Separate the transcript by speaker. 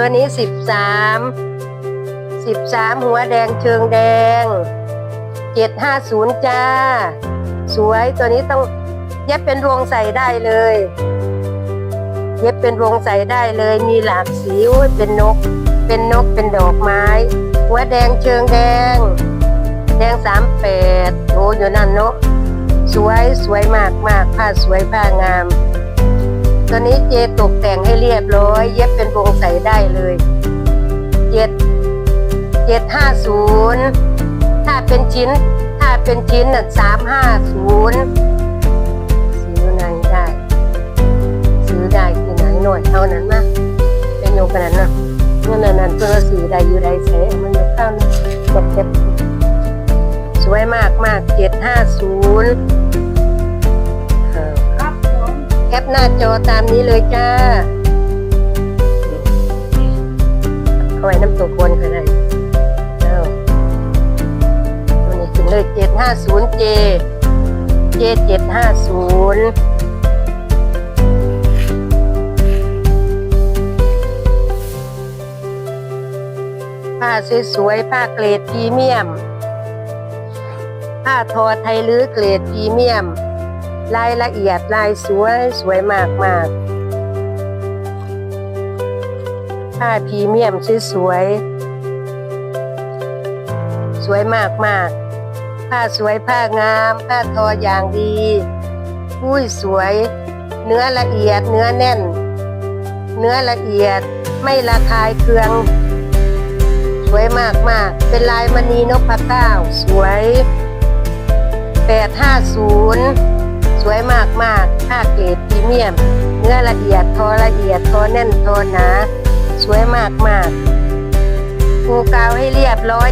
Speaker 1: ตัวนี้สิบสามสิบสามหัวแดงเชิงแดงเจ็ดห้าศูนย์จ้า สวยตัวนี้ต้องเย็บเป็นรวงใส่ได้เลย เย็บเป็นรวงใส่ได้เลยมีหลากสีเป็นนก เป็นนกเป็นดอกไม้ หัวแดงเชิงแดง แดงสามแปดโอ้อยู่นั่นเนาะสวยสวยมากมากผ้าสวยผ้างาม ตัวนี้เจตกแต่งให้เรียบร้อย เย็บเป็นวงใส่ได้เลยเจ็ดเจ็ดห้าศูนย์ถ้าเป็นชิ้น ถ้าเป็นชิ้นน่ะสามห้าศูนย์ซื้อไหนได้ ซื้อได้ที่ไหนหน่อยเท่านั้นนะเป็นโยกขนาดนั้นนะนั่นนั่นเพื่อซื้อได้อยู่ได้เสมันอยู่ข้าวนี่กดเก็บสวยมากมากเจ็ดห้าศูนย์ แคปหน้าจอตามนี้เลยจ้าเอาไว้น้ำตัวคนก็ได้เอาตัวนี้ถึงเลยเจ็ดห้าศูนย์เจเจเจ็ดห้าศูนย์ผ้าสวยๆ ผ้าเกรดพรีเมียม ผ้าทอไทยลื้อเกรดพรีเมียม รายละเอียดลายสวยสวยมากมากผ้าพรีเมียมสวยสวย สวยมากมากผ้าสวยผ้างาม ผ้าทออย่างดีอุ้ยสวย เนื้อละเอียดเนื้อแน่น เนื้อละเอียดไม่ระคายเคือง สวยมากมากเป็นลายมณีนพเก้าสวยแปดห้าศูนย์ สวยมากมากผ้าเกรดพรีเมียม เนื้อละเอียดทอละเอียดทอแน่นทอหนา สวยมากมากปูกาวให้เรียบร้อย